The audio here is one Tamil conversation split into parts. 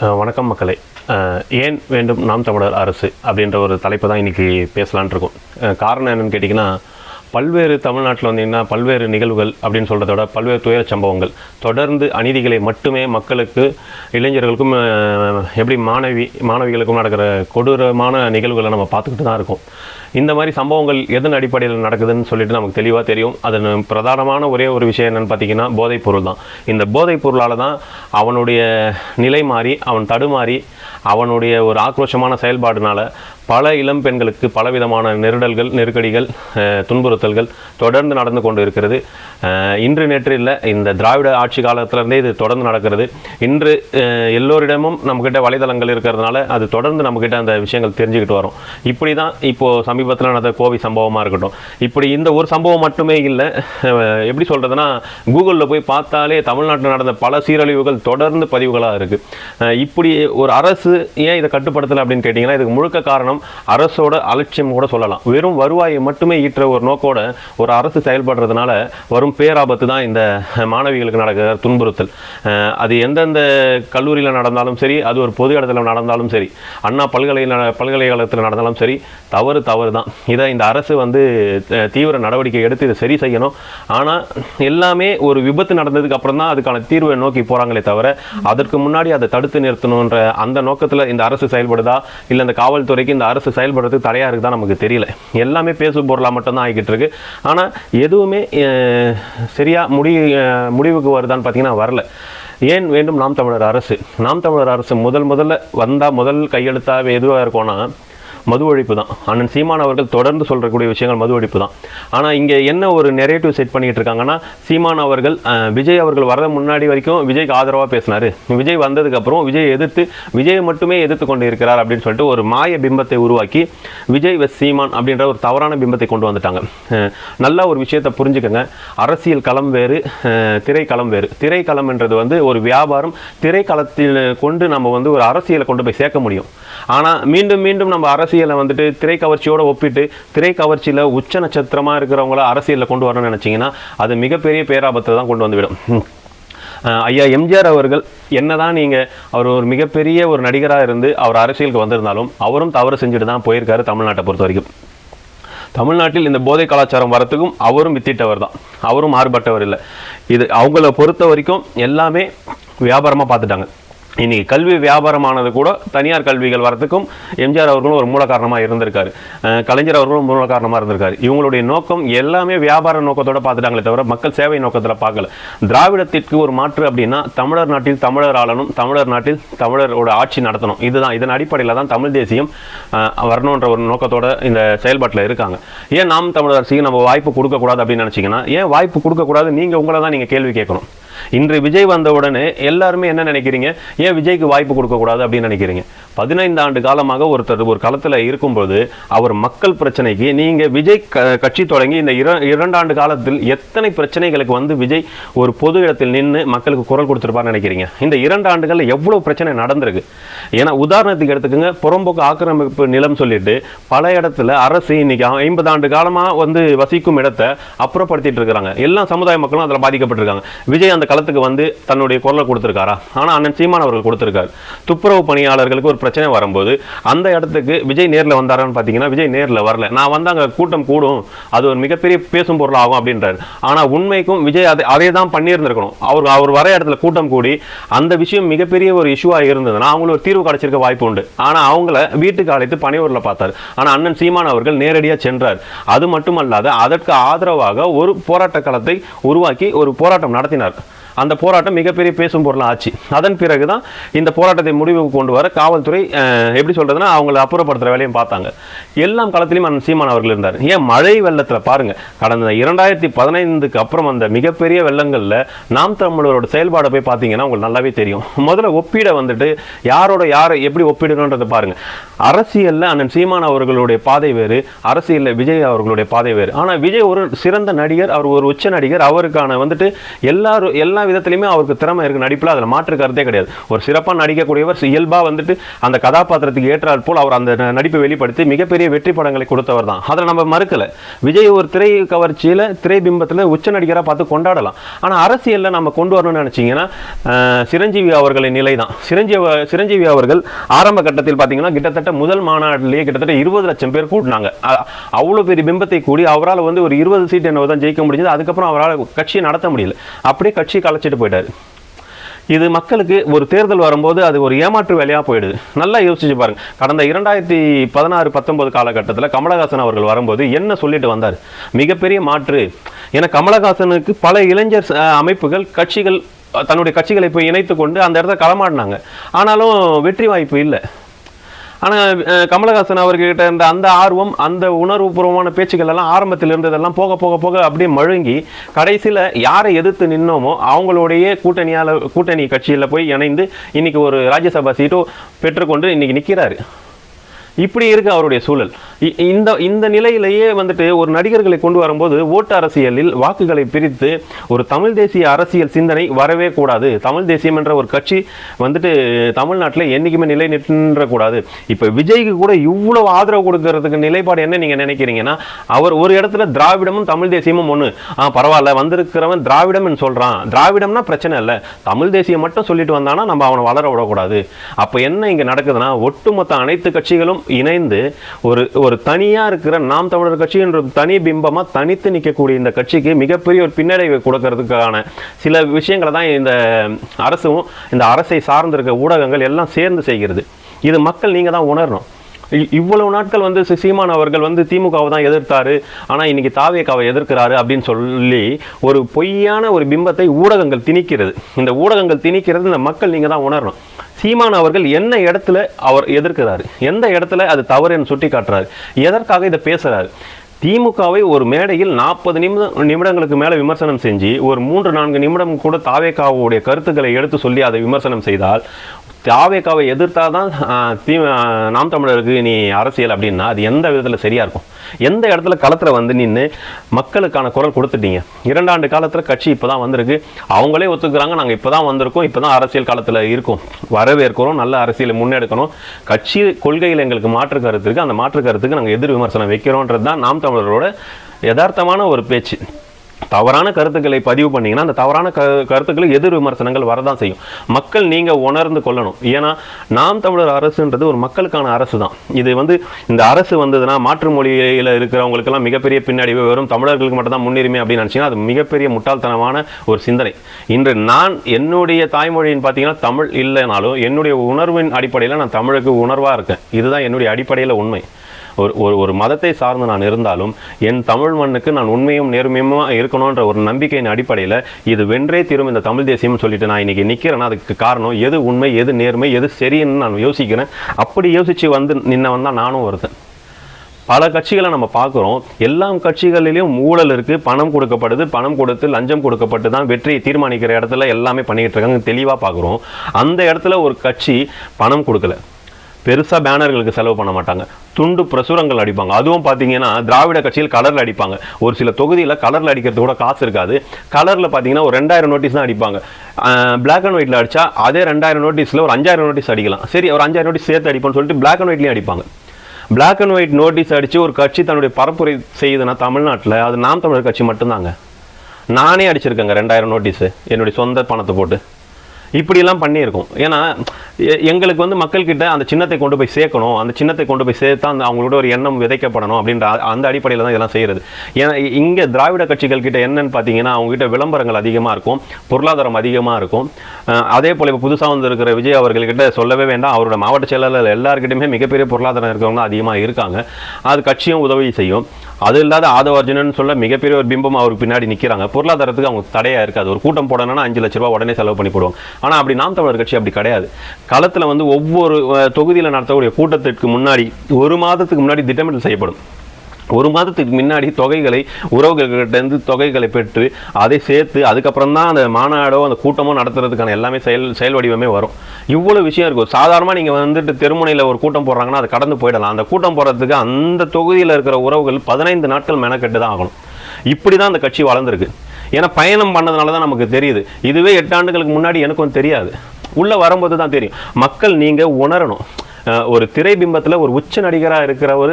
வணக்கம் மக்களே. ஏன் வேண்டும் நாம் தமிழர் அரசு அப்படின்ற ஒரு தலைப்பு தான் இன்றைக்கி பேசலான் இருக்கோம். காரணம் என்னென்னு கேட்டிங்கன்னா பல்வேறு தமிழ்நாட்டில் வந்தீங்கன்னா பல்வேறு நிகழ்வுகள் அப்படின்னு சொல்கிறத விட பல்வேறு துயர சம்பவங்கள். தொடர்ந்து அநீதிகளை மட்டுமே மக்களுக்கு இளைஞர்களுக்கும் எப்படி மாணவி மாணவிகளுக்கும் நடக்கிற கொடூரமான நிகழ்வுகளை நம்ம பார்த்துக்கிட்டு தான் இருக்கோம். இந்த மாதிரி சம்பவங்கள் எதன் அடிப்படையில் நடக்குதுன்னு சொல்லிட்டு நமக்கு தெளிவாக தெரியும். அதன் பிரதானமான ஒரே ஒரு விஷயம் என்னென்னு பார்த்தீங்கன்னா போதைப் பொருள் தான். இந்த போதைப் பொருளால் தான் அவனுடைய நிலை மாறி அவன் தடுமாறி அவனுடைய ஒரு ஆக்ரோஷமான செயல்பாடுனால பல இளம் பெண்களுக்கு பலவிதமான நெருடல்கள் நெருக்கடிகள் துன்புறுத்தல்கள் தொடர்ந்து நடந்து கொண்டு இருக்கிறது இன்று நேற்று இல்லை இந்த திராவிட ஆட்சி காலத்திலேருந்தே இது தொடர்ந்து நடக்கிறது. இன்று எல்லோரிடமும் நம்மக்கிட்ட வலைதளங்கள் இருக்கிறதுனால அது தொடர்ந்து நம்மக்கிட்ட அந்த விஷயங்கள் தெரிஞ்சுக்கிட்டு வரும். இப்படி தான் இப்போது சமீபத்தில் நடந்த கோவி சம்பவமாக இருக்கட்டும். இப்படி இந்த ஒரு சம்பவம் மட்டுமே இல்லை எப்படி சொல்கிறதுனா கூகுளில் போய் பார்த்தாலே தமிழ்நாட்டில் நடந்த பல சீரழிவுகள் தொடர்ந்து பதிவுகளாக இருக்குது இப்படி ஒரு அரசு ஏன் இதை கட்டுப்படுத்தலை அப்படின்னு கேட்டிங்கன்னா இதுக்கு முழுக்க காரணம் அரசோட அலட்சியம் கூட சொல்லலாம். வெறும் வருவாயை மட்டுமே ஈற்ற ஒரு நோக்கோட ஒரு அரசு செயல்படுறதுனால வரும் பேராபத்து தான் இந்த மாணவிகளுக்கு நடக்கிற துன்புறுத்தல். அது எந்தெந்த கல்லூரியில் நடந்தாலும் சரி அது ஒரு பொது இடத்துல நடந்தாலும் சரி அண்ணா பல்கலை பல்கலைக்கழகத்தில் நடந்தாலும் சரி தவறு தவறு தான். இதை இந்த அரசு வந்து தீவிர நடவடிக்கை எடுத்து இதை சரி செய்யணும். ஆனால் எல்லாமே ஒரு விபத்து நடந்ததுக்கு அப்புறம் தான் அதுக்கான தீர்வை நோக்கி போகிறாங்களே தவிர அதற்கு முன்னாடி அதை தடுத்து நிறுத்தணுன்ற அந்த நோக்கத்தில் இந்த அரசு செயல்படுதா? இல்லை இந்த காவல்துறைக்கு இந்த அரசு செயல்படுறதுக்கு தடையாக இருக்குதா நமக்கு தெரியல. எல்லாமே பேசு பொருளாக மட்டும்தான் ஆகிக்கிட்டு இருக்கு. ஆனால் எதுவுமே சரியாக முடி முடிவுக்கு வருதான்னு பார்த்தீங்கன்னா வரல. ஏன் வேண்டும் நாம் தமிழர் அரசு? நாம் தமிழர் அரசு முதல் முதல்ல வந்தால் முதல் கையெழுத்தாக எதுவாக இருக்கும்னா மது ஒழிப்பு தான். அண்ணன் சீமான் அவர்கள் தொடர்ந்து சொல்றக்கூடிய விஷயங்கள் மது ஒழிப்பு தான். ஆனால் இங்கே என்ன ஒரு நெரேட்டிவ் செட் பண்ணிகிட்டு இருக்காங்கன்னா சீமான் அவர்கள் விஜய் அவர்கள் வர முன்னாடி வரைக்கும் விஜய்க்கு ஆதரவாக பேசினார். விஜய் வந்ததுக்கப்புறம் விஜய் எதிர்த்து விஜயை மட்டுமே எதிர்த்து கொண்டு இருக்கிறார் அப்படின்னு சொல்லிட்டு ஒரு மாய பிம்பத்தை உருவாக்கி விஜய் வெஸ் சீமான் அப்படின்ற ஒரு தவறான பிம்பத்தை கொண்டு வந்துட்டாங்க. நல்ல ஒரு விஷயத்தை புரிஞ்சுக்கங்க. அரசியல் களம் வேறு திரைக்களம் வேறு. திரைக்களம்ன்றது வந்து ஒரு வியாபாரம் திரைக்களத்தில் கொண்டு நம்ம வந்து ஒரு அரசியலை கொண்டு போய் சேர்க்க முடியும். ஆனால் மீண்டும் மீண்டும் நம்ம அரசியல் வந்துட்டு திரைக்கவர்ச்சியோட ஒப்பிட்டு திரைக்கவர்ச்சியில் உச்ச நட்சத்திரமாக இருக்கிறவங்கள அரசியலில் கொண்டு வரணும்னு நினச்சிங்கன்னா அது மிகப்பெரிய பேராபத்தை தான் கொண்டு வந்துவிடும். ஐயா எம்ஜிஆர் அவர்கள் என்னதான் நீங்கள் அவர் ஒரு மிகப்பெரிய ஒரு நடிகராக இருந்து அவர் அரசியலுக்கு வந்திருந்தாலும் அவரும் தவறு செஞ்சுட்டு தான் போயிருக்காரு தமிழ்நாட்டை பொறுத்த வரைக்கும். தமிழ்நாட்டில் இந்த போதை கலாச்சாரம் வரத்துக்கும் அவரும் வித்திட்டவர் தான். அவரும் மாறுபட்டவர் இல்லை. இது அவங்கள பொறுத்த வரைக்கும் எல்லாமே வியாபாரமாக பார்த்துட்டாங்க. இன்றைக்கி கல்வி வியாபாரமானது கூட தனியார் கல்விகள் வரத்துக்கும் எம்ஜிஆர் அவர்களும் ஒரு மூல காரணமாக இருந்திருக்காரு. கலைஞர் அவர்களும் மூல காரணமாக இருந்திருக்காரு. இவங்களுடைய நோக்கம் எல்லாமே வியாபார நோக்கத்தோட பார்த்துட்டாங்களே தவிர மக்கள் சேவை நோக்கத்தில் பார்க்கல. திராவிடத்திற்கு ஒரு மாற்று அப்படின்னா தமிழர் நாட்டில் தமிழர் ஆளணும் தமிழர் நாட்டில் தமிழரோட ஆட்சி நடத்தணும். இதுதான் இதன் அடிப்படையில் தான் தமிழ் தேசியம் வரணுன்ற ஒரு நோக்கத்தோட இந்த செயல்பாட்டில் இருக்காங்க. ஏன் நாம் தமிழர் அரசுக்கு நம்ம வாய்ப்பு கொடுக்கக்கூடாது அப்படின்னு நினச்சிங்கன்னா ஏன் வாய்ப்பு கொடுக்கக்கூடாது? நீங்கள் உங்களை தான் நீங்கள் கேள்வி கேட்கணும். இன்று விஜய் வந்த உடனே எல்லாருமே என்ன நினைக்கிறீங்க? ஏன் விஜய்க்கு வாய்ப்பு கொடுக்கக்கூடாது அப்படின்னு நினைக்கிறீங்க? பதினைந்து ஆண்டு காலமாக ஒருத்தர் ஒரு களத்தில் இருக்கும்போது அவர் மக்கள் பிரச்சனைக்கு நீங்கள் விஜய் கட்சி தொடங்கி இந்த இர இரண்டாண்டு காலத்தில் எத்தனை பிரச்சனைகளுக்கு வந்து விஜய் ஒரு பொது இடத்தில் நின்று மக்களுக்கு குரல் கொடுத்துருப்பார்னு நினைக்கிறீங்க? இந்த இரண்டு ஆண்டுகளில் எவ்வளோ பிரச்சனை நடந்திருக்கு? ஏன்னா உதாரணத்துக்கு எடுத்துக்கோங்க புறம்போக்கு ஆக்கிரமிப்பு நிலம் சொல்லிட்டு பல இடத்துல அரசு இன்னைக்கு ஐம்பது ஆண்டு காலமாக வந்து வசிக்கும் இடத்தை அப்புறப்படுத்திட்டு இருக்கிறாங்க. எல்லா சமுதாய மக்களும் அதில் பாதிக்கப்பட்டிருக்காங்க. விஜய் அந்த களத்துக்கு வந்து தன்னுடைய குரலை கொடுத்துருக்காரா? ஆனால் அண்ணன் சீமான் அவர்கள் கொடுத்துருக்காரு. துப்புரவு பணியாளர்களுக்கு ஒரு பிரச்சனை வரும்போது அந்த இடத்துக்கு விஜய் நேரில் வந்தாரான்னு பார்த்தீங்கன்னா விஜய் நேரில் வரல. நான் வந்து அங்கே கூட்டம் கூடும். அது ஒரு மிகப்பெரிய பேசும் பொருள் ஆகும் அப்படின்றாரு. ஆனால் உண்மைக்கும் விஜய் அதை அதே தான் பண்ணியிருந்திருக்கணும். அவர் அவர் வர இடத்துல கூட்டம் கூடி அந்த விஷயம் மிகப்பெரிய ஒரு இஷ்யூவாக இருந்ததுன்னா அவங்களுக்கு ஒரு தீர்வு கிடைச்சிருக்க வாய்ப்பு உண்டு. ஆனால் அவங்கள வீட்டுக்கு அழைத்து பணியூரில் பார்த்தார். ஆனால் அண்ணன் சீமான் அவர்கள் நேரடியாக சென்றார். அது மட்டுமல்லாத அதற்கு ஆதரவாக ஒரு போராட்ட களத்தை உருவாக்கி ஒரு போராட்டம் நடத்தினார். அந்த போராட்டம் மிகப்பெரிய பேசும் பொருளாக ஆச்சு. அதன் பிறகு தான் இந்த போராட்டத்தை முடிவுக்கு கொண்டு வர காவல்துறை எப்படி சொல்கிறதுனா அவங்களை அப்புறப்படுத்துகிற வேலையும் பார்த்தாங்க. எல்லாம் காலத்திலையும் அந்த சீமான் அவர்கள் இருந்தார். ஏன் மழை வெள்ளத்தில் பாருங்கள் கடந்த இரண்டாயிரத்தி பதினைந்துக்கு அப்புறம் அந்த மிகப்பெரிய வெள்ளங்களில் நாம் தமிழரோட செயல்பாடை போய் பார்த்தீங்கன்னா உங்களுக்கு நல்லாவே தெரியும். முதல்ல ஒப்பீட வந்துட்டு யாரோட யாரை எப்படி ஒப்பிடணுன்றதை பாருங்கள் அரசியலில் அண்ணன் சீமான் அவர்களுடைய பாதை வேறு அரசியலில் விஜய் அவர்களுடைய பாதை வேறு. ஆனால் விஜய் ஒரு சிறந்த நடிகர் அவர் ஒரு உச்ச நடிகர். அவருக்கான வந்துட்டு எல்லாரும் எல்லா விதத்துலையுமே அவருக்கு திறமை இருக்குது நடிப்பில் அதில் மாற்று கருத்தே கிடையாது. ஒரு சிறப்பாக நடிக்கக்கூடியவர் இயல்பாக வந்துட்டு அந்த கதாபாத்திரத்துக்கு ஏற்றால் போல் அவர் அந்த நடிப்பை வெளிப்படுத்தி மிகப்பெரிய வெற்றி படங்களை கொடுத்தவர் தான். அதில் நம்ம மறுக்கலை. விஜய் ஒரு திரை கவர்ச்சியில் திரை பிம்பத்தில் உச்ச நடிகராக பார்த்து கொண்டாடலாம். ஆனால் அரசியலில் நம்ம கொண்டு வரணும்னு நினச்சிங்கன்னா சிரஞ்சீவி அவர்களின் நிலை தான். சிரஞ்சீவி சிரஞ்சீவி அவர்கள் ஆரம்ப கட்டத்தில் பார்த்தீங்கன்னா கிட்டத்தட்ட முதல் மாநாட்டிலேயே கிட்டத்தட்ட இருபது லட்சம் பேர் கூட்டினாங்க. அவ்வளோ பெரிய பிம்பத்தை கூடி அவரால் வந்து ஒரு இருபது சீட் என்னவோ தான் ஜெயிக்க முடிஞ்சது. அதுக்கப்புறம் அவரால் கட்சியை நடத்த முடியல. அப்படியே கட்சி கட்சியை கலைச்சிட்டு போயிட்டாரு. இது மக்களுக்கு ஒரு தேர்தல் வரும்போது அது ஒரு ஏமாற்று வேலையாக போயிடுது. நல்லா யோசிச்சு பாருங்க. கடந்த இரண்டாயிரத்தி பதினாறு பத்தொன்பது காலகட்டத்தில் கமலஹாசன் அவர்கள் வரும்போது என்ன சொல்லிட்டு வந்தார்? மிகப்பெரிய மாற்று. ஏன்னா கமலஹாசனுக்கு பல இளைஞர் அமைப்புகள் கட்சிகள் தன்னுடைய கட்சிகளை போய் இணைத்து கொண்டு அந்த இடத்த களமாடினாங்க. ஆனாலும் வெற்றி வாய்ப்பு இல்லை. ஆனால் கமலஹாசன் அவர்கிட்ட இருந்த அந்த ஆர்வம் அந்த உணர்வுபூர்வமான பேச்சுக்கள் எல்லாம் ஆரம்பத்தில் இருந்ததெல்லாம் போக போக போக அப்படியே மழுங்கி கடைசியில் யாரை எதிர்த்து நின்னோமோ அவங்களுடைய கூட்டணியால் கூட்டணி கட்சியில் போய் இணைந்து இன்னைக்கு ஒரு ராஜ்யசபா சீட்டோ பெற்றுக்கொண்டு இன்னைக்கு நிற்கிறாரு இப்படி இருக்கு அவருடைய சூழல். இ- இந்த இந்த நிலையிலேயே வந்துட்டு ஒரு நடிகர்களை கொண்டு வரும்போது ஓட்டு அரசியலில் வாக்குகளை பிரித்து ஒரு தமிழ் தேசிய அரசியல் சிந்தனை வரவே கூடாது. தமிழ் தேசியம் என்ற ஒரு கட்சி வந்துட்டு தமிழ்நாட்டில் என்றைக்குமே நிலை நின்றக்கூடாது இப்போ விஜய்க்கு கூட இவ்வளவு ஆதரவு கொடுக்கறதுக்கு நிலைப்பாடு என்ன நீங்கள் நினைக்கிறீங்கன்னா அவர் ஒரு இடத்துல திராவிடமும் தமிழ் தேசியமும் ஒன்று ஆ பரவாயில்ல வந்திருக்கிறவன் திராவிடம்னு சொல்கிறான் திராவிடம்னா பிரச்சனை இல்லை. தமிழ் தேசியம் மட்டும் சொல்லிட்டு வந்தானா நம்ம அவனை வளர விடக்கூடாது. அப்போ என்ன இங்கே நடக்குதுன்னா ஒட்டுமொத்த அனைத்து கட்சிகளும் இணைந்து ஒரு ஒரு தனியாக இருக்கிற நாம் தமிழர் கட்சின்ற ஒரு தனி பிம்பமாக தனித்து நிற்கக்கூடிய இந்த கட்சிக்கு மிகப்பெரிய ஒரு பின்னடைவை கொடுக்கறதுக்கான சில விஷயங்களை தான் இந்த அரசும் இந்த அரசை சார்ந்திருக்க ஊடகங்கள் எல்லாம் சேர்ந்து செய்கிறது. இது மக்கள் நீங்கள் தான் உணரணும். இவ்வளவு நாட்கள் வந்து சீமான் அவர்கள் வந்து திமுகவை தான் எதிர்த்தாரு. ஆனால் இன்னைக்கு தாவேக்காவை எதிர்க்கிறாரு அப்படின்னு சொல்லி ஒரு பொய்யான ஒரு பிம்பத்தை ஊடகங்கள் திணிக்கிறது. இந்த ஊடகங்கள் திணிக்கிறது இந்த மக்கள் நீங்கள் தான் உணரணும். சீமான் அவர்கள் என்ன இடத்துல அவர் எதிர்க்கிறாரு? எந்த இடத்துல அது தவறுன்னு சுட்டி காட்டுறாரு எதற்காக இதை பேசுறாரு? திமுகவை ஒரு மேடையில் நாற்பது நிமிடம் நிமிடங்களுக்கு மேலே விமர்சனம் செஞ்சு ஒரு மூன்று நான்கு நிமிடம் கூட தாவேக்காவுடைய கருத்துக்களை எடுத்து சொல்லி அதை விமர்சனம் செய்தால் தாவேக்காவை எதிர்த்தால் தான் தீ நாம் தமிழருக்கு நீ அரசியல் அப்படின்னா அது எந்த விதத்தில் சரியாக இருக்கும்? எந்த இடத்துல களத்தில் வந்து நின்று மக்களுக்கான குரல் கொடுத்துட்டீங்க? இரண்டாண்டு காலத்தில் கட்சி இப்போ தான் வந்திருக்கு. அவங்களே ஒத்துக்கிறாங்க நாங்கள் இப்போ தான் வந்திருக்கோம் இப்போ தான் அரசியல் காலத்தில் இருக்கோம். வரவேற்கிறோம் நல்ல அரசியலை முன்னெடுக்கணும். கட்சி கொள்கையில் எங்களுக்கு மாற்று கருத்து இருக்குது அந்த மாற்று கருத்துக்கு நாங்கள் எதிர் விமர்சனம் வைக்கிறோன்றது தான் நாம் தமிழரோட யதார்த்தமான ஒரு பேச்சு. தவறான கருத்துக்களை பதிவு பண்ணிங்கன்னா அந்த தவறான க கருத்துக்களை எதிர் விமர்சனங்கள் வரதான் செய்யும். மக்கள் நீங்கள் உணர்ந்து கொள்ளணும். ஏன்னா நாம் தமிழர் அரசுன்றது ஒரு மக்களுக்கான அரசு தான் இது வந்து இந்த அரசு வந்ததுன்னா மாற்று மொழியில் இருக்கிறவங்களுக்கெல்லாம் மிகப்பெரிய பின்னடைவு வெறும் தமிழர்களுக்கு மட்டும் தான் முன்னுரிமை அப்படின்னு நினச்சிங்கன்னா அது மிகப்பெரிய முட்டாள்தனமான ஒரு சிந்தனை. இன்று நான் என்னுடைய தாய்மொழின்னு பார்த்தீங்கன்னா தமிழ் இல்லைனாலும் என்னுடைய உணர்வின் அடிப்படையில் நான் தமிழுக்கு உணர்வாக இருக்கேன். இதுதான் என்னுடைய அடிப்படையில் உண்மை. ஒரு ஒரு ஒரு மதத்தை சார்ந்து நான் இருந்தாலும் என் தமிழ் மண்ணுக்கு நான் உண்மையும் நேர்மையுமா இருக்கணுன்ற ஒரு நம்பிக்கையின் அடிப்படையில் இது வென்றே தீரும் இந்த தமிழ் தேசியம்னு சொல்லிட்டு நான் இன்னைக்கு நிற்கிறேன்னா அதுக்கு காரணம் எது உண்மை எது நேர்மை எது சரின்னு நான் யோசிக்கிறேன். அப்படி யோசித்து வந்து நின்னவன் தான் நானும் ஒருத்தன். பல கட்சிகளை நம்ம பார்க்குறோம். எல்லா கட்சிகளிலும் ஊழல் இருக்குது பணம் கொடுக்கப்படுது. பணம் கொடுத்து லஞ்சம் கொடுக்கப்பட்டு தான் வெற்றியை தீர்மானிக்கிற இடத்துல எல்லாமே பண்ணிக்கிட்டு இருக்காங்க தெளிவாக பார்க்குறோம். அந்த இடத்துல ஒரு கட்சி பணம் கொடுக்கல. பெருசாக பேனர்களுக்கு செலவு பண்ண மாட்டாங்க. துண்டு பிரசுரங்கள் அடிப்பாங்க. அதுவும் பார்த்தீங்கன்னா திராவிட கட்சியில் கலரில் அடிப்பாங்க. ஒரு சில தொகுதியில் கலரில் அடிக்கிறது கூட காசு இருக்காது. கலரில் பார்த்தீங்கன்னா ஒரு ரெண்டாயிரம் நோட்டீஸ் தான் அடிப்பாங்க. பிளாக் அண்ட் ஒயிட்டில் அடித்தா அதே ரெண்டாயிரம் நோட்டீஸில் ஒரு அஞ்சாயிரம் நோட்டீஸ் அடிக்கலாம். சரி ஒரு அஞ்சாயிரம் நோட்டீஸ் சேர்த்து அடிப்போம்னு சொல்லிட்டு பிளாக் அண்ட் ஒயிட்லேயும் அடிப்பாங்க. பிளாக் அண்ட் ஒயிட் நோட்டீஸ் அடித்து ஒரு கட்சி தன்னுடைய பரப்புரை செய்யுதுன்னா தமிழ்நாட்டில் அது நாம் தமிழர் கட்சி மட்டும்தாங்க. நானே அடிச்சிருக்கேங்க ரெண்டாயிரம் நோட்டீஸு என்னுடைய சொந்த பணத்தை போட்டு. இப்படியெல்லாம் பண்ணியிருக்கோம். ஏன்னா எ- எங்களுக்கு வந்து மக்கள்கிட்ட அந்த சின்னத்தை கொண்டு போய் சேர்க்கணும் அந்த சின்னத்தை கொண்டு போய் சேர்த்தா அந்த அவங்களோட ஒரு எண்ணம் விதைக்கப்படணும் அப்படின்ற அந்த அடிப்படையில் தான் இதெல்லாம் செய்கிறது ஏன்னா இ- இங்கே திராவிட கட்சிகள் கிட்ட என்னன்னு பார்த்தீங்கன்னா அவங்ககிட்ட விளம்பரங்கள் அதிகமாக இருக்கும் பொருளாதாரம் அதிகமாக இருக்கும். அதே போல் இப்போ புதுசாக வந்து இருக்கிற விஜய் அவர்கள்கிட்ட சொல்லவே வேண்டாம். அவரோட மாவட்ட செயலாளர் எல்லாருக்கிட்டையுமே மிகப்பெரிய பொருளாதாரம் இருக்கிறவங்க அதிகமாக இருக்காங்க. அது கட்சியும் உதவி செய்யும். அது இல்லாத ஆதவ அர்ஜுனன் சொல்ல மிகப்பெரிய ஒரு பிம்பம் அவருக்கு பின்னாடி நிற்கிறாங்க பொருளாதாரத்துக்கு அவங்க தடையா இருக்காது. ஒரு கூட்டம் போடணும்னா அஞ்சு லட்ச ரூபா உடனே செலவு பண்ணி போடுவாங்க. ஆனால் அப்படி நாம் தமிழர் கட்சி அப்படி கிடையாது. களத்தில் வந்து ஒவ்வொரு தொகுதியில் நடத்தக்கூடிய கூட்டத்திற்கு முன்னாடி ஒரு மாதத்துக்கு முன்னாடி திட்டமிடல் செய்யப்படும். ஒரு மாதத்துக்கு முன்னாடி தொகைகளை உறவுகள்கிட்டேருந்து தொகைகளை பெற்று அதை சேர்த்து அதுக்கப்புறம் தான் அந்த மாநாடோ அந்த கூட்டமோ நடத்துறதுக்கான எல்லாமே செயல் செயல் வடிவமே வரும். இவ்வளோ விஷயம் இருக்கும். சாதாரணமாக நீங்கள் வந்துட்டு தெருமுனையில் ஒரு கூட்டம் போடுறாங்கன்னா அதை கடந்து போயிடலாம். அந்த கூட்டம் போடுறதுக்கு அந்த தொகுதியில் இருக்கிற உறவுகள் பதினைந்து நாட்கள் மெனக்கெட்டு தான் ஆகணும். இப்படி தான் அந்த கட்சி வளர்ந்துருக்கு. ஏன்னா பயணம் பண்ணதுனால தான் நமக்கு தெரியுது. இதுவே எட்டு ஆண்டுகளுக்கு முன்னாடி எனக்கும் தெரியாது. உள்ளே வரும்போது தான் தெரியும். மக்கள் நீங்கள் உணரணும். ஒரு ஒரு திரைபிம்பத்தில் ஒரு உச்ச நடிகராக இருக்கிற ஒரு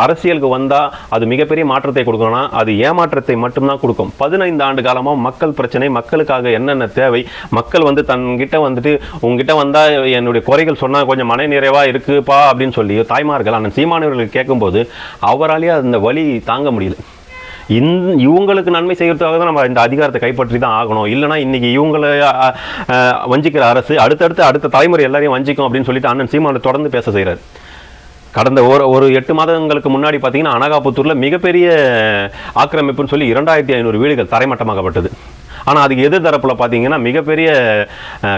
அரசியலுக்கு வந்தால் அது மிகப்பெரிய மாற்றத்தை கொடுக்கணும்னா அது ஏமாற்றத்தை மட்டும்தான் கொடுக்கும். பதினைந்து ஆண்டு காலமாக மக்கள் பிரச்சனை மக்களுக்காக என்னென்ன தேவை மக்கள் வந்து தன்கிட்ட வந்துட்டு உங்ககிட்ட வந்தால் என்னுடைய குறைகள் சொன்னால் கொஞ்சம் மன நிறைவாக இருக்குப்பா அப்படின்னு சொல்லி தாய்மார்கள் ஆனால் சீமானவர்கள் கேட்கும்போது அவராலேயே அந்த வழி தாங்க முடியல. இந் இவங்களுக்கு நன்மை செய்கிறதுக்காக தான் நம்ம இந்த அதிகாரத்தை கைப்பற்றி தான் ஆகணும். இல்லைனா இன்றைக்கி இவங்களை வஞ்சிக்கிற அரசு அடுத்தடுத்து அடுத்த தலைமுறை எல்லாரையும் வஞ்சிக்கும் அப்படின்னு சொல்லிட்டு அண்ணன் சீமான தொடர்ந்து பேச செய்கிறார் கடந்த ஒரு ஒரு எட்டு மாதங்களுக்கு முன்னாடி பார்த்தீங்கன்னா அனகாபுத்தூரில் மிகப்பெரிய ஆக்கிரமிப்புன்னு சொல்லி இரண்டாயிரத்தி ஐநூறு வீடுகள் தரைமட்டமாக்கப்பட்டது. ஆனால் அதுக்கு எதிர் தரப்பில் பார்த்தீங்கன்னா மிகப்பெரிய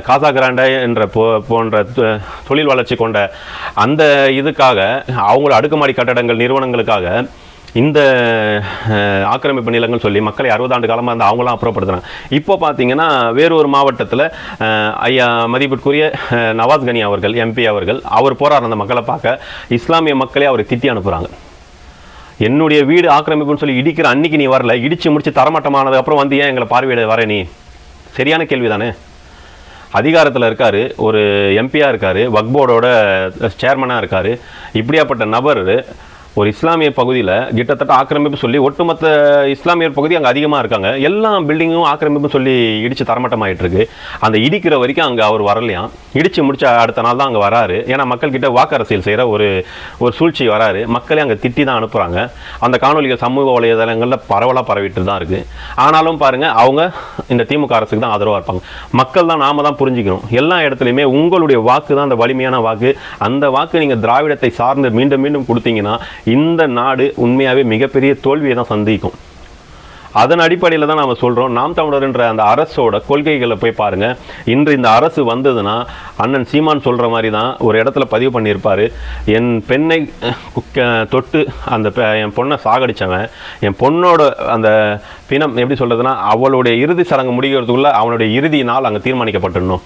காசா கிராண்டை என்ற போ போன்ற தொ- தொழில் வளர்ச்சி கொண்ட அந்த இதுக்காக அவங்கள அடுக்குமாடி கட்டடங்கள் நிறுவனங்களுக்காக இந்த ஆக்கிரமிப்பு நிலங்கள் சொல்லி மக்களை அறுபது ஆண்டு காலமாக இருந்து அவங்களாம் அப்புறப்படுத்துகிறாங்க இப்போ பார்த்தீங்கன்னா வேறு ஒரு மாவட்டத்தில் ஐயா மதிப்பிற்குரிய நவாஸ் கனி அவர்கள் எம்பி அவர்கள் அவர் போகிறார் அந்த மக்களை பார்க்க. இஸ்லாமிய மக்களே அவரை திட்டி அனுப்புகிறாங்க என்னுடைய வீடு ஆக்கிரமிப்புன்னு சொல்லி இடிக்கிற அன்னைக்கு நீ வரல இடிச்சு முடிச்சு தரமட்டமானது அப்புறம் வந்து ஏன் எங்களை பார்வையிட வர நீ? சரியான கேள்வி தானே அதிகாரத்தில் இருக்கார் ஒரு எம்பியாக இருக்கார் வக்போர்டோட சேர்மனாக இருக்கார். இப்படியாப்பட்ட நபர் ஒரு இஸ்லாமிய பகுதியில் கிட்டத்தட்ட ஆக்கிரமிப்பு சொல்லி ஒட்டுமொத்த இஸ்லாமியர் பகுதி அங்கே அதிகமாக இருக்காங்க. எல்லா பில்டிங்கும் ஆக்கிரமிப்பு சொல்லி இடித்து தரமட்டமாயிட்டு இருக்கு அந்த இடிக்கிற வரைக்கும் அங்கே அவர் வரலையாம் இடித்து முடிச்ச அடுத்த நாள் தான் அங்கே வராரு. ஏன்னா மக்கள்கிட்ட வாக்கு அரசியல் செய்கிற ஒரு ஒரு சூழ்ச்சி வராரு. மக்களே அங்கே திட்டி தான் அனுப்புகிறாங்க அந்த காணொலிகள் சமூக வலைதளங்களில் பரவலாக பரவிட்டு தான் இருக்குது ஆனாலும் பாருங்க அவங்க இந்த திமுக அரசுக்கு தான் ஆதரவாக இருப்பாங்க. மக்கள் தான் நாம தான் புரிஞ்சுக்கணும். எல்லா இடத்துலையுமே உங்களுடைய வாக்கு தான் அந்த வலிமையான வாக்கு. அந்த வாக்கு நீங்கள் திராவிடத்தை சார்ந்து மீண்டும் மீண்டும் கொடுத்தீங்கன்னா இந்த நாடு உண்மையாகவே மிகப்பெரிய தோல்வியை தான் சந்திக்கும். அதன் அடிப்படையில் தான் நம்ம சொல்கிறோம் நாம் தமிழர்ன்ற அந்த அரசோட கொள்கைகளை போய் பாருங்கள் இன்று இந்த அரசு வந்ததுன்னா அண்ணன் சீமான் சொல்கிற மாதிரி தான் ஒரு இடத்துல பதிவு பண்ணியிருப்பார். என் பெண்ணை குக்க- தொட்டு அந்த பெ- என் பொண்ணை சாகடித்தவன் என் பொண்ணோட அந்த பிணம் எப்படி சொல்கிறதுனா அவளுடைய இறுதி சடங்கு முடிகிறதுக்குள்ளே அவனுடைய இறுதி நாள் அங்கே தீர்மானிக்கப்பட்டுடணும்.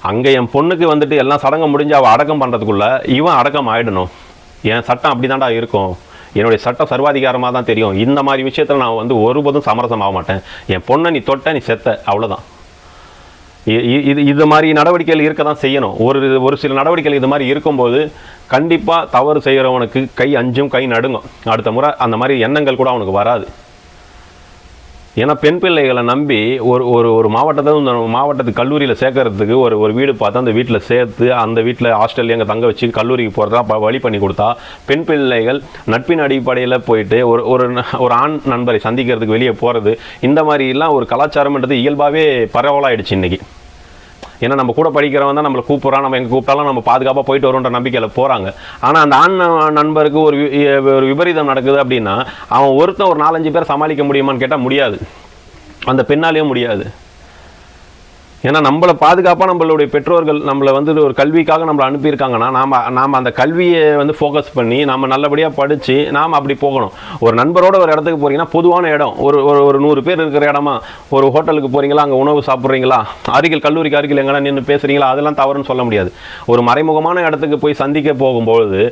அங்கே என் பொண்ணுக்கு வந்துட்டு எல்லாம் சடங்கு முடிஞ்சு அவள் அடக்கம் பண்ணுறதுக்குள்ளே இவன் அடக்கம் ஆகிடணும் என் சட்டம் அப்படிதான்டா இருக்கும். என்னுடைய சட்டம் சர்வாதிகாரமாக தான் தெரியும். இந்த மாதிரி விஷயத்தில் நான் வந்து ஒருபோதும் சமரசம் ஆக மாட்டேன். என் பொண்ணை நீ தொட்ட நீ செத்த அவ்வளோதான் இ- இது இது மாதிரி நடவடிக்கைகள் இருக்க தான் செய்யணும். ஒரு ஒரு சில நடவடிக்கைகள் இது மாதிரி இருக்கும்போது கண்டிப்பாக தவறு செய்கிறவனுக்கு கை அஞ்சும் கை நடுங்கும். அடுத்த முறை அந்த மாதிரி எண்ணங்கள் கூட அவனுக்கு வராது. ஏன்னா பெண் பிள்ளைகளை நம்பி ஒரு ஒரு ஒரு மாவட்டத்தை இந்த மாவட்டத்துக்கு கல்லூரியில் சேர்க்கறதுக்கு ஒரு ஒரு வீடு பார்த்து அந்த வீட்டில் சேர்த்து அந்த வீட்டில் ஹாஸ்டல்ல எங்கே தங்க வச்சு கல்லூரிக்கு போகிறதா வழி பண்ணி கொடுத்தா பெண் பிள்ளைகள் நட்பின் அடிப்படையில் போயிட்டு ஒரு ஒரு ஒரு ஆண் நண்பரை சந்திக்கிறதுக்கு வெளியே போகிறது இந்த மாதிரிலாம் ஒரு கலாச்சாரம்ன்றது இயல்பாகவே பரவலாயிடுச்சு இன்றைக்கி ஏன்னா நம்ம கூட படிக்கிறவன் தான் நம்மளை கூப்பிட்றான். நம்ம எங்கே கூப்பிட்டாலும் நம்ம பாதுகாப்பாக போயிட்டு வரோன்ற நம்பிக்கையில் போகிறாங்க ஆனால் அந்த ஆண் நண்பருக்கு ஒரு வி- ஒரு விபரீதம் நடக்குது அப்படின்னா அவன் ஒருத்தன் ஒரு நாலஞ்சு பேர் சமாளிக்க முடியுமான்னு கேட்டால் முடியாது. அந்த பெண்ணாலேயும் முடியாது. ஏன்னா நம்மளை பாதுகாப்பாக நம்மளுடைய பெற்றோர்கள் நம்மளை வந்து ஒரு கல்விக்காக நம்மளை அனுப்பியிருக்காங்கன்னா நாம் நாம் அந்த கல்வியை வந்து ஃபோக்கஸ் பண்ணி நம்ம நல்லபடியாக படித்து நாம் அப்படி போகணும். ஒரு நண்பரோட ஒரு இடத்துக்கு போகிறீங்கன்னா பொதுவான இடம். ஒரு ஒரு ஒரு நூறு பேர் இருக்கிற இடமா ஒரு ஹோட்டலுக்கு போகிறீங்களா அங்கே உணவு சாப்பிட்றீங்களா அருகில் கல்லூரிக்கு அருகில் எங்கன்னா நின்று பேசுகிறீங்களா அதெல்லாம் தவறுன்னு சொல்ல முடியாது. ஒரு மறைமுகமான இடத்துக்கு போய் சந்திக்க போகும்பொழுது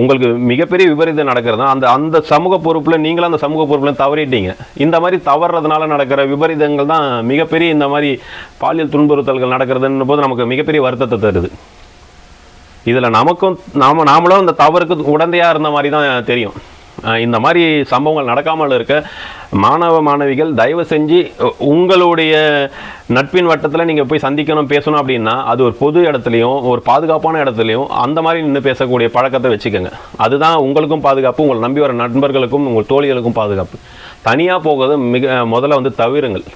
உங்களுக்கு மிகப்பெரிய விபரீதம் நடக்கிறது அந்த அந்த சமூக பொறுப்பில் நீங்களும் அந்த சமூக பொறுப்பில் தவறிட்டீங்க. இந்த மாதிரி தவறுறதுனால நடக்கிற விபரீதங்கள் தான் மிகப்பெரிய இந்த மாதிரி பாலியல் துன்புறுத்தல்கள் நடக்கிறதுன்னு போது நமக்கு மிகப்பெரிய வருத்தத்தை தருது. இதில் நமக்கும் நாம நாமளும் இந்த தவறுக்கு உடந்தையாக இருந்த மாதிரி தான் தெரியும் இந்த மாதிரி சம்பவங்கள் நடக்காமல் இருக்க மாணவ மாணவிகள் தயவு செஞ்சு உங்களுடைய நட்பின் வட்டத்தில் நீங்கள் போய் சந்திக்கணும் பேசணும் அப்படின்னா அது ஒரு பொது இடத்துலையும் ஒரு பாதுகாப்பான இடத்துலையும் அந்த மாதிரி நின்று பேசக்கூடிய பழக்கத்தை வச்சுக்கோங்க. அதுதான் உங்களுக்கும் பாதுகாப்பு உங்களை நம்பி வர நண்பர்களுக்கும் உங்கள் தோழிகளுக்கும் பாதுகாப்பு. தனியாக போகிறது மிக முதல்ல வந்து தவிருங்கள்.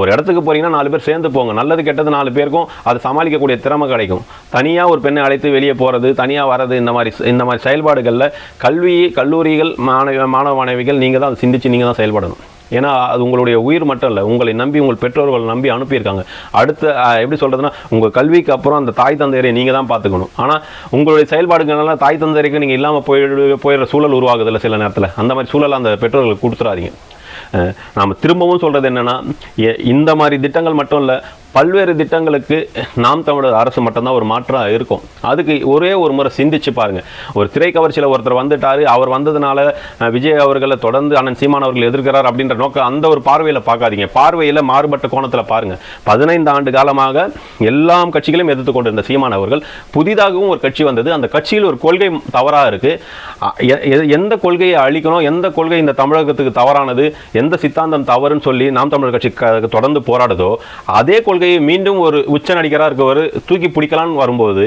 ஒரு இடத்துக்கு போகிறீங்கன்னா நாலு பேர் சேர்ந்து போங்க. நல்லது கெட்டது நாலு பேருக்கும் அது சமாளிக்கக்கூடிய திறமை கிடைக்கும். தனியாக ஒரு பெண்ணை அழைத்து வெளியே போகிறது தனியாக வர்றது இந்த மாதிரி இந்த மாதிரி செயல்பாடுகளில் கல்வி கல்லூரிகள் மாணவ மாணவ மாணவிகள் நீங்கள் தான் அதை சிந்திச்சு நீங்கள் தான் செயல்படணும். ஏன்னா அது உங்களுடைய உயிர் மட்டும் இல்லை உங்களை நம்பி உங்கள் பெற்றோர்களை நம்பி அனுப்பியிருக்காங்க. அடுத்த எப்படி சொல்கிறதுனா உங்கள் கல்விக்கு அப்புறம் அந்த தாய் தந்தையரை நீங்கள் தான் பார்த்துக்கணும். ஆனால் உங்களுடைய செயல்பாடுகள்னால தாய் தந்தையருக்கு நீங்கள் இல்லாமல் போயிடு போயிடுற சூழல் உருவாகுதில்ல சில நேரத்தில். அந்த மாதிரி சூழலை அந்த பெற்றோர்களுக்கு கொடுத்துறாதீங்க நாம திரும்பவும் சொல்றது என்னன்னா இந்த மாதிரி திட்டங்கள் மட்டும் இல்ல பல்வேறு திட்டங்களுக்கு நாம் தமிழர் அரசு மட்டும்தான் ஒரு மாற்றம் இருக்கும். அதுக்கு ஒரே ஒரு முறை சிந்திச்சு பாருங்கள் ஒரு திரைக்கவர்ச்சியில் ஒருத்தர் வந்துட்டார். அவர் வந்ததுனால விஜய் அவர்களை தொடர்ந்து அண்ணன் சீமான் அவர்கள் எதிர்க்கிறார் அப்படின்ற நோக்கம் அந்த ஒரு பார்வையில் பார்க்காதீங்க. பார்வையில் மாறுபட்ட கோணத்தில் பாருங்கள் பதினைந்து ஆண்டு காலமாக எல்லா கட்சிகளையும் எதிர்த்து கொண்டிருந்த சீமான் அவர்கள் புதிதாகவும் ஒரு கட்சி வந்தது. அந்த கட்சியில் ஒரு கொள்கை தவறாக இருக்குது எ- எந்த கொள்கையை அழிக்கணும்? எந்த கொள்கை இந்த தமிழகத்துக்கு தவறானது? எந்த சித்தாந்தம் தவறுன்னு சொல்லி நாம் தமிழர் கட்சி தொடர்ந்து போராடுதோ அதே கொள்கை கொள்கையை மீண்டும் ஒரு உச்ச நடிகராக இருக்கவர் தூக்கி பிடிக்கலான்னு வரும்போது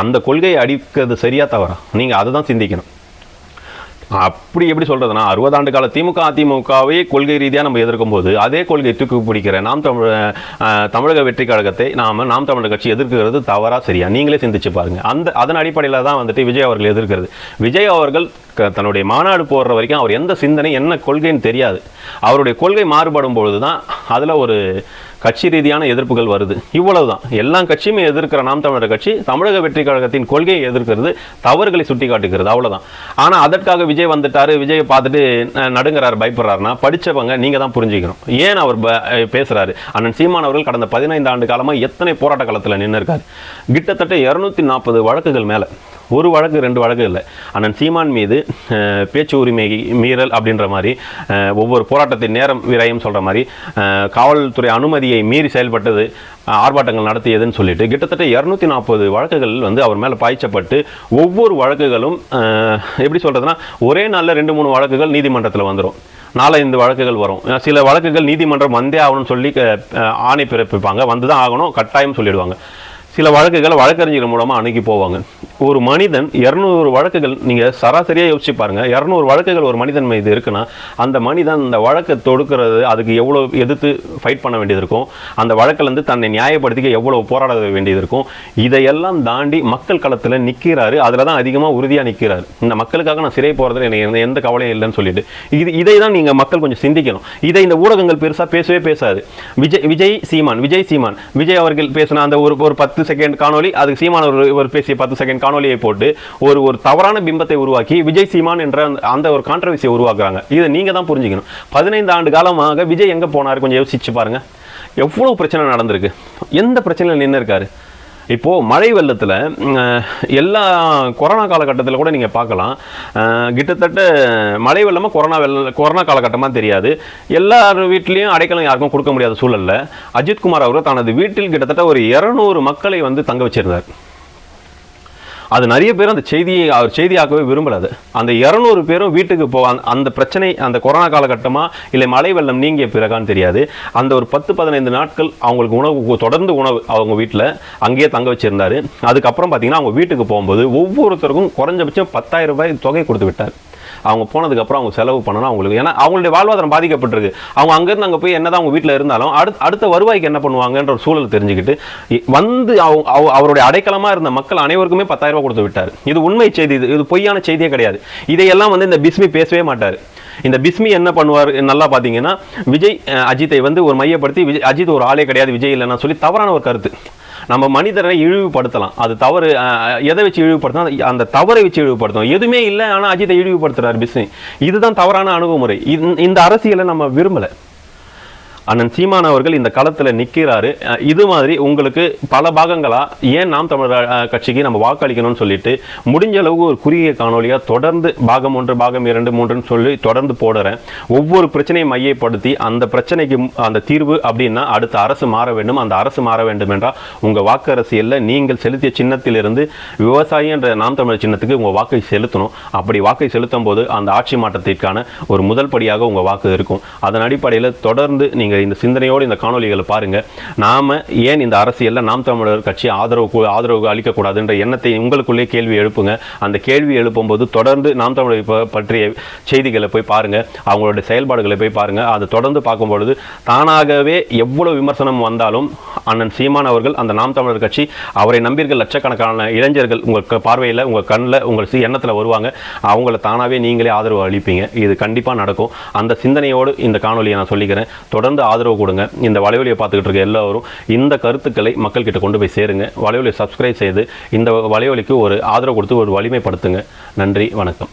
அந்த கொள்கையை அடிக்கிறது சரியா தவறா? நீங்க அதை தான் சிந்திக்கணும். அப்படி எப்படி சொல்றதுன்னா அறுபது ஆண்டு கால திமுக அதிமுகவை கொள்கை ரீதியாக நம்ம எதிர்க்கும் போது அதே கொள்கை தூக்கி பிடிக்கிற நாம் தமிழ தமிழக வெற்றி கழகத்தை நாம நாம் தமிழர் கட்சி எதிர்க்கிறது தவறா சரியா? நீங்களே சிந்திச்சு பாருங்க. அந்த அதன் அடிப்படையில் தான் வந்துட்டு விஜய் அவர்கள் எதிர்க்கிறது. விஜய் அவர்கள் தன்னுடைய மாநாடு போடுற வரைக்கும் அவர் எந்த சிந்தனை என்ன கொள்கைன்னு தெரியாது. அவருடைய கொள்கை மாறுபடும் பொழுது தான் அதில் ஒரு கட்சி ரீதியான எதிர்ப்புகள் வருது. இவ்வளவுதான். எல்லா கட்சியுமே எதிர்க்கிற நாம் தமிழர் கட்சி தமிழக வெற்றி கழகத்தின் கொள்கையை எதிர்க்கிறது தவறுகளை சுட்டி காட்டுகிறது அவ்வளவுதான். ஆனா அதற்காக விஜய் வந்துட்டாரு விஜயை பார்த்துட்டு அஹ், பயப்படுறாருனா பயப்படுறாருன்னா படிச்சவங்க நீங்க தான் புரிஞ்சுக்கணும். ஏன் அவர் பேசுறாரு? அண்ணன் சீமான் அவர்கள் கடந்த பதினைந்து ஆண்டு காலமா எத்தனை போராட்ட காலத்தில் நின்று இருக்காரு கிட்டத்தட்ட இருநூத்தி நாற்பது வழக்குகள் மேல. ஒரு வழக்கு ரெண்டு வழக்கு இல்லை. அண்ணன் சீமான் மீது பேச்சு உரிமை மீறல் அப்படின்ற மாதிரி ஒவ்வொரு போராட்டத்தின் நேரம் விரயம் சொல்கிற மாதிரி காவல்துறை அனுமதியை மீறி செயல்பட்டது ஆர்ப்பாட்டங்கள் நடத்தியதுன்னு சொல்லிட்டு கிட்டத்தட்ட இரநூத்தி நாற்பது வழக்குகள் வந்து அவர் மேலே பாய்ச்சப்பட்டு ஒவ்வொரு வழக்குகளும் எப்படி சொல்கிறதுனா ஒரே நாளில் ரெண்டு மூணு வழக்குகள் நீதிமன்றத்தில் வந்துடும் நாலஞ்சு வழக்குகள் வரும். சில வழக்குகள் நீதிமன்றம் வந்தே ஆகணும்னு சொல்லி ஆணை பிறப்பிப்பாங்க. வந்து தான் ஆகணும் கட்டாயம் சொல்லிடுவாங்க. சில வழக்குகளை வழக்கறிஞர்கள் மூலமாக அணுகி போவாங்க. ஒரு மனிதன் இரநூறு வழக்குகள் நீங்கள் சராசரியாக யோசிச்சு பாருங்க இரநூறு வழக்குகள் ஒரு மனிதன் மீது இருக்குன்னா அந்த மனிதன் அந்த வழக்கை தொடுக்கிறது அதுக்கு எவ்வளோ எதிர்த்து ஃபைட் பண்ண வேண்டியது இருக்கும் அந்த வழக்கிலேருந்து தன்னை நியாயப்படுத்திக்க எவ்வளோ போராட வேண்டியது இருக்கும் இதையெல்லாம் தாண்டி மக்கள் களத்தில் நிற்கிறாரு அதில் தான் அதிகமாக உறுதியாக நிற்கிறாரு இந்த மக்களுக்காக நான் சிறை போகிறதுல எனக்கு எந்த- கவலையும் இல்லைன்னு சொல்லிட்டு. இது இதை தான் நீங்கள் மக்கள் கொஞ்சம் சிந்திக்கணும். இதை இந்த ஊடகங்கள் பெருசாக பேசவே பேசாது. விஜய் விஜய் சீமான் விஜய் சீமான். விஜய் அவர்கள் பேசின அந்த ஒரு ஒரு பத்து செகண்ட் காணொலி அதுக்கு சீமான் ஒரு ஒரு பேசிய பத்து செகண்ட் காணொலியை போட்டு ஒரு ஒரு தவறான பிம்பத்தை உருவாக்கி விஜய் சீமான் என்ற அந்த- அந்த ஒரு கான்ட்ரவர்சியை உருவாக்குறாங்க. இதை நீங்க தான் புரிஞ்சுக்கணும். பதினைந்து ஆண்டு காலமாக விஜய் எங்க போனார்? கொஞ்சம் யோசிச்சு பாருங்க. எவ்வளவு பிரச்சனை நடந்திருக்கு? எந்த பிரச்சனையில் நின்று இருக்காரு? இப்போ மழை வெள்ளத்தில் எல்லா கொரோனா காலகட்டத்தில் கூட நீங்கள் பார்க்கலாம். கிட்டத்தட்ட மழை வெள்ளமாக கொரோனா வெள்ள கொரோனா காலகட்டமாக தெரியாது. எல்லார் வீட்லேயும் அடைக்கலம் யாருக்கும் கொடுக்க முடியாத சூழல்ல அஜித்குமார் அவர் தனது வீட்டில் கிட்டத்தட்ட ஒரு இரநூறு மக்களை வந்து தங்க வச்சிருந்தார். அது நிறைய பேர் அந்த செய்தியை அவர் செய்தியாக்கவே விரும்பல அது. அந்த இரநூறு பேரும் வீட்டுக்கு போ அந்த- பிரச்சனை அந்த கொரோனா காலகட்டமாக இல்லை மழை வெள்ளம் நீங்கிய பிறகான்னு தெரியாது. அந்த ஒரு பத்து பதினைந்து நாட்கள் அவங்களுக்கு உணவு தொடர்ந்து உணவு அவங்க வீட்டில் அங்கேயே தங்க வச்சுருந்தாரு. அதுக்கப்புறம் பார்த்தீங்கன்னா அவங்க வீட்டுக்கு போகும்போது ஒவ்வொருத்தருக்கும் குறைஞ்சபட்சம் பத்தாயிரம் ரூபாய் தொகை கொடுத்து விட்டார். அவங்க போனதுக்கப்புறம் அவங்க செலவு பண்ணணும் அவங்களுக்கு. ஏன்னா அவங்களுடைய வாழ்வாதாரம் பாதிக்கப்பட்டிருக்கு. அவங்க அங்கேருந்து அங்கே போய் என்னதான் அவங்க வீட்டில் இருந்தாலும் அடுத்த அடுத்த வருவாய்க்கு என்ன பண்ணுவாங்கன்ற ஒரு சூழல் தெரிஞ்சுக்கிட்டு வந்து அவங்க அவ- அவருடைய அடைக்கலமாக இருந்த மக்கள் அனைவருக்குமே பத்தாயிரம் ரூபாய் கொடுத்து விட்டார். இது உண்மை செய்தி இது இது பொய்யான செய்தியே கிடையாது. இதையெல்லாம் வந்து இந்த பிஸ்மி பேசவே மாட்டார். இந்த பிஸ்மி என்ன பண்ணுவார் நல்லா பார்த்தீங்கன்னா விஜய் அஜித்தை வந்து ஒரு மையப்படுத்தி விஜய் அஜித் ஒரு ஆளே கிடையாது விஜய் இல்லைன்னா சொல்லி தவறான ஒரு கருத்து. நம்ம மனிதரை இழிவுபடுத்தலாம். அது தவறு எதை வச்சு இழிவுபடுத்தலாம் அந்த தவறை வச்சு இழிவுபடுத்தும் எதுவுமே இல்லை ஆனால் அஜித்தை இழிவுபடுத்துறாரு பிஸ்னி. இதுதான் தவறான அணுகுமுறை. இந்த அரசியலை நம்ம விரும்பலை. அண்ணன் சீமான் அவர்கள் இந்த களத்தில் நிற்கிறாரு இது மாதிரி உங்களுக்கு பல பாகங்களாக ஏன் நாம் தமிழர் கட்சிக்கு நம்ம வாக்களிக்கணும்னு சொல்லிட்டு முடிஞ்ச அளவுக்கு ஒரு குறுகிய காணொலியாக தொடர்ந்து பாகம் ஒன்று பாகம் இரண்டு மூன்றுன்னு சொல்லி தொடர்ந்து போடுறேன். ஒவ்வொரு பிரச்சனையை மையப்படுத்தி அந்த பிரச்சனைக்கு அந்த தீர்வு அப்படின்னா அடுத்த அரசு மாற வேண்டும். அந்த அரசு மாற வேண்டும் என்றால் உங்கள் வாக்கு அரசியலில் நீங்கள் செலுத்திய சின்னத்திலிருந்து விவசாயி என்ற நாம் தமிழர் சின்னத்துக்கு உங்கள் வாக்கை செலுத்தணும். அப்படி வாக்கை செலுத்தும் போது அந்த ஆட்சி மாற்றத்திற்கான ஒரு முதல் படியாக உங்கள் வாக்கு இருக்கும். அதன் அடிப்படையில் தொடர்ந்து நீங்கள் இந்த சிந்தனையோடு இந்த காணொலிகளை பாருங்கள் நாம ஏன் இந்த அரசியலில் நாம் தமிழர் கட்சி ஆதரவு ஆதரவு அளிக்கக்கூடாதுன்ற எண்ணத்தை உங்களுக்குள்ளே கேள்வி எழுப்புங்க. அந்த கேள்வி எழுப்பும்போது தொடர்ந்து நாம் தமிழர் பற்றிய செய்திகளை போய் பாருங்கள் அவங்களுடைய செயல்பாடுகளை போய் பாருங்கள் அதை தொடர்ந்து பார்க்கும்பொழுது தானாகவே எவ்வளோ விமர்சனம் வந்தாலும் அண்ணன் சீமான் அவர்கள் அந்த நாம் தமிழர் கட்சி அவரை நம்பியிருக்க லட்சக்கணக்கான இளைஞர்கள் உங்கள் பார்வையில் உங்கள் கண்ணில் உங்கள் சி எண்ணத்தில் வருவாங்க. அவங்கள தானாகவே நீங்களே ஆதரவு அளிப்பீங்க. இது கண்டிப்பாக நடக்கும். அந்த சிந்தனையோடு இந்த காணொலியை நான் சொல்லிக்கிறேன். தொடர்ந்து ஆதரவு கொடுங்க. இந்த வலைவலியை பார்த்துக்கிட்டு இருக்க எல்லோரும் இந்த கருத்துக்களை மக்கள்கிட்ட கொண்டு போய் சேருங்க. வலைவலியை சப்ஸ்கிரைப் செய்து இந்த வலைவலிக்கு ஒரு ஆதரவு கொடுத்து ஒரு வலிமைப்படுத்துங்க. நன்றி வணக்கம்.